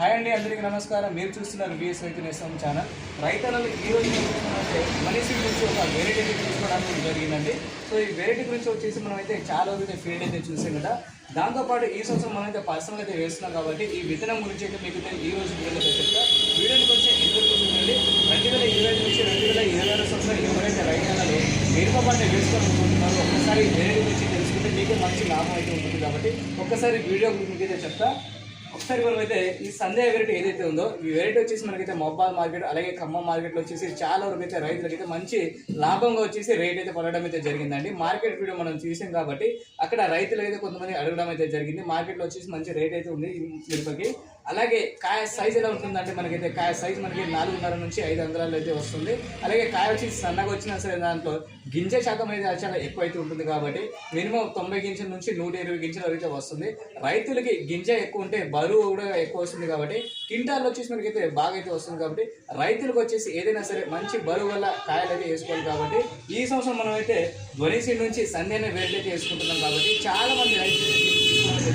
Hi అండి అందరికీ నమస్కారం. మీరు చూస్తున్నారు విఎస్ రైతు నేస్తం ఛానల్. రైతన్నలు ఈ రోజు అంటే మనిషి గురించి ఒక వెరైటీ తీసుకోవడానికి జరిగిందండి. సో ఈ వెరైటీ గురించి వచ్చేసి మనం అయితే చాలా రోజులు అయితే ఫీల్డ్ అయితే చూసాం కదా. దాంతోపాటు ఈ సంవత్సరం మనం అయితే పర్సనల్ అయితే వేస్తున్నాం కాబట్టి ఈ విత్తనం గురించి అయితే మీకు అయితే ఈ రోజు వీడియోలో చెప్తా. వీడియోని కొంచెం ఇద్దరు చూడండి. రెండు వేల ఇరవై ఐదు నుంచి రెండు వేల ఇరవై ఆరు సంవత్సరం ఎవరైతే రైతన్నలు మిరప పంట వేసుకోవాలనుకుంటున్నారో ఒక్కసారి వేరే వెరైటీ గురించి తెలుసుకుంటే మీకే మంచి లాభం అయితే ఉంటుంది కాబట్టి ఒక్కసారి వీడియో గురించి అయితే చెప్తా. ఒకసారి మనం అయితే ఈ సందేహ వెరైటీ ఏదైతే ఉందో ఈ వెరైటీ వచ్చేసి మనకైతే మొబైల్ మార్కెట్ అలాగే ఖమ్మం మార్కెట్లో వచ్చేసి చాలా వరకు అయితే రైతులకైతే మంచి లాభంగా వచ్చేసి రేట్ అయితే పడడం అయితే జరిగిందండి. మార్కెట్ వీడియో మనం చూసాం కాబట్టి అక్కడ రైతులు అయితే కొంతమంది అడగడం అయితే జరిగింది. మార్కెట్లో వచ్చేసి మంచి రేట్ అయితే ఉంది మిరపకి. అలాగే కాయ సైజ్ ఎలా ఉంటుందంటే మనకైతే కాయ సైజ్ మనకి నాలుగున్నర నుంచి ఐదు అంగుళాలు అయితే వస్తుంది. అలాగే కాయ వచ్చి సన్నగా వచ్చినా సరే దాంట్లో గింజ శాతం అయితే చాలా ఎక్కువ అయితే ఉంటుంది కాబట్టి మినిమం తొంభై గింజల నుంచి నూట ఇరవై గింజల వరకు అయితే వస్తుంది. రైతులకి గింజ ఎక్కువ ఉంటే బరువు బరువు కూడా ఎక్కువ వస్తుంది కాబట్టి కింటాల్ వచ్చేసి మనకైతే బాగా అయితే వస్తుంది కాబట్టి రైతులకు వచ్చేసి ఏదైనా సరే మంచి బరువు వల్ల కాయలు అయితే వేసుకోవాలి కాబట్టి ఈ సంవత్సరం మనం అయితే ధ్వనిసీ నుంచి సంధ్య అనే అయితే వేసుకుంటున్నాం కాబట్టి చాలా మంది రైతులు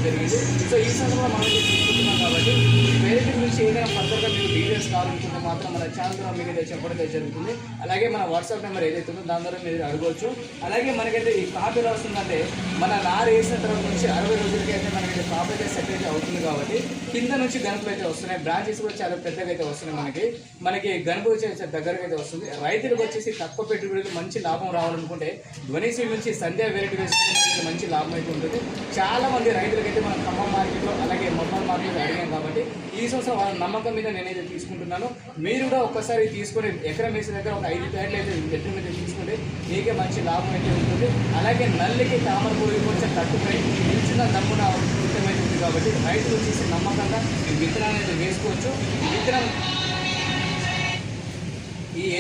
జరిగింది సో ఈ సంవత్సరంలో మనం కాబట్టి ఈ వెరైటీ గురించి ఏదైనా ఫర్దర్గా మీకు డీటెయిల్స్ కావాలనుకుంటే మాత్రం మన ఛానల్ ద్వారా మీకు అయితే చెప్పడం అయితే జరుగుతుంది. అలాగే మన వాట్సాప్ నెంబర్ ఏదైతే ఉందో దాని ద్వారా మీరు అడగవచ్చు అలాగే మనకైతే ఈ కాపీ ఎలా వస్తుందంటే మన నారు వేసిన తర్వాత నుంచి అరవై రోజులకి అయితే మనకైతే కాపీ అయితే సెట్ అయితే అవుతుంది కాబట్టి కింద నుంచి గనుపులు అయితే వస్తున్నాయి. బ్రాంచెస్ కూడా చాలా పెద్దగా అయితే వస్తున్నాయి మనకి. మనకి గనుపు వచ్చే దగ్గరగా అయితే వస్తుంది. రైతులకు వచ్చేసి తక్కువ పెట్టుబడులు మంచి లాభం రావాలనుకుంటే ధ్వనిసీ నుంచి సంధ్యా వెరైటీ వేసుకుంటే మంచి లాభం అయితే ఉంటుంది. చాలా మంది రైతులకైతే మన ఖమ్మం మార్కెట్లో అలాగే మొబైల్ మార్కెట్లో అడిగాను కాబట్టి ఈ సంవత్సరం వాళ్ళ నమ్మకం మీద నేనైతే తీసుకుంటున్నాను. మీరు కూడా ఒక్కసారి తీసుకొని ఎకరం వేసిన దగ్గర ఒక ఐదు ప్యాడ్లు అయితే ఎత్తు మీద తీసుకుంటే మీకే మంచి లాభం అయితే ఉంటుంది. అలాగే నల్లికి తామర పురుగు కొంచెం తట్టుపై నిలిచిన దమ్మున అయితే కాబట్టి రైతులు వచ్చేసి నమ్మకంగా విత్తనాన్ని అయితే వేసుకోవచ్చు. విత్తనం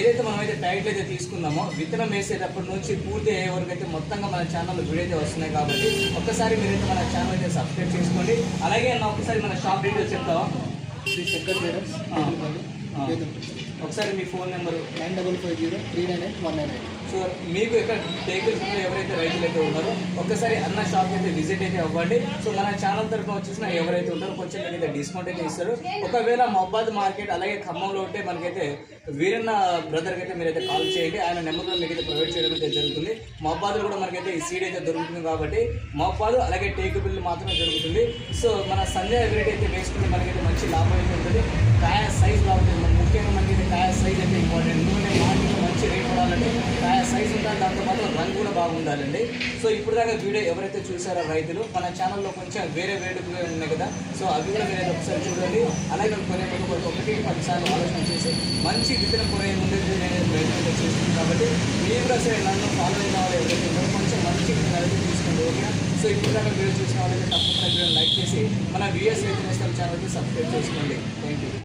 ఏదైతే మనం అయితే ప్యాకెట్లు అయితే తీసుకుందామో విత్తనం వేసేటప్పటి నుంచి పూర్తి అయ్యే వరకు అయితే మొత్తంగా మన ఛానల్లో వీడియో అయితే వస్తున్నాయి కాబట్టి ఒక్కసారి మీరైతే మన ఛానల్ అయితే సబ్స్క్రైబ్ చేసుకోండి. అలాగే అన్న ఒకసారి మన షాప్ డీటెయిల్స్ చెప్తావా? ఒకసారి మీ phone number nine double five zero three nine eight one nine eight. So మీకు ఇక్కడ టేకర్స్ ఎవరైతే రైతులు అయితే ఉన్నారో ఒక్కసారి అన్న షాప్ అయితే విజిట్ అయితే అవ్వండి. సో మన ఛానల్ తరఫున వచ్చేసిన ఎవరైతే ఉంటారో కొంచెం మీకు అయితే డిస్కౌంట్ అయితే ఇస్తారు. ఒకవేళ మొబ్బాద్ మార్కెట్ అలాగే ఖమ్మంలో ఉంటే మనకైతే వీరన్న బ్రదర్కి అయితే మీరైతే కాల్ చేయండి. ఆయన నెంబర్ మీకైతే ప్రొవైడ్ చేయడం అయితే జరుగుతుంది. మొబాద్లో కూడా మనకైతే ఈ సీడ్ అయితే దొరుకుతుంది కాబట్టి మొబాద్ అలాగే టేకు బిల్లు మాత్రమే దొరుకుతుంది సో మన సంజయ్ వెరైటీ అయితే వేసుకుంటే మనకైతే మంచి లాభం అయితే ఉంటుంది. కాయ సైజ్ బాగుంటుంది ముఖ్యంగా మనకైతే కాయ సైజ్ అయితే ఇంపార్టెంట్ ఎందుకంటే మంచి రేట్ ఉండాలండి సైజ్ ఉండాలి దాంతోపాటు రంగు కూడా బాగుండాలండి. సో ఇప్పుడు దాకా వీడియో ఎవరైతే చూసారో రైతులు మన ఛానల్లో కొంచెం వేరే వేడుకలు ఉన్నాయి కదా. సో అవి కూడా మీరైతే ఒకసారి చూడండి. అలాగే కొనే ముందు ఒకటి పదిసార్లు ఆలోచన చేసి మంచి విత్తనం కొనే ముందు నేను ప్రయత్నం చేస్తున్నాను కాబట్టి మీరు కూడా సరే నన్ను ఫాలో అయిన వాళ్ళు ఎవరైతే ఉన్నారో కొంచెం మంచి విత్తనాలు తీసుకోండి ఓకే సో ఇప్పుడు దాకా వీడియో చూసిన వాళ్ళైతే తప్పకుండా వీడియో లైక్ చేసి మన విఎస్ రైతు ఛానల్కి సబ్స్క్రైబ్ చేసుకోండి. Thank you